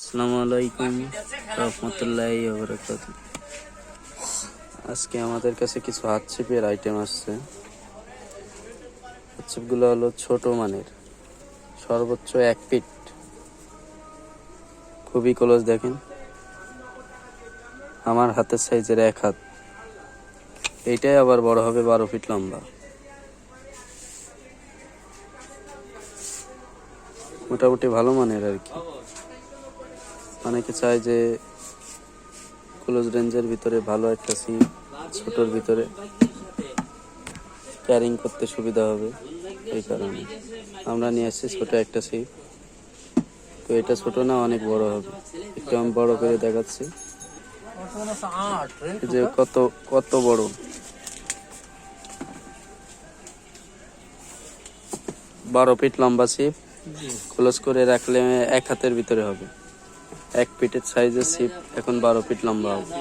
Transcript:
আসসালামু আলাইকুম রহমতুল্লাহ বরকাত আজকে আমাদের কাছে কিছু হাত ছিপের আইটেম আসছে। হাত ছিপগুলো হলো ছোট মানের। সর্বোচ্চ এক ফিট খুবই ক্লোজ দেখেন। আমার হাতের সাইজের এক হাত। এইটাই আবার বড় হবে বারো ফিট লম্বা। মোটামুটি ভালো মানের আর কি। অনেকে চায় যে ক্লোজ রেঞ্জের ভিতরে ভালো একটা সিপ ছোটোর ভিতরে ক্যারিং করতে সুবিধা হবে এই কারণে। আমরা নিয়ে আসছি ছোটো একটা সিপ তো এটা ছোট না অনেক বড় হবে। একটু আমি বড় করে দেখাচ্ছি। যে কত কত বড়। বারো ফিট লম্বা সিপ ক্লোজ করে রাখলে এক হাতের ভিতরে হবে। এক ফিটের সাইজের শিপ এখন বারো ফিট লম্বা। হবে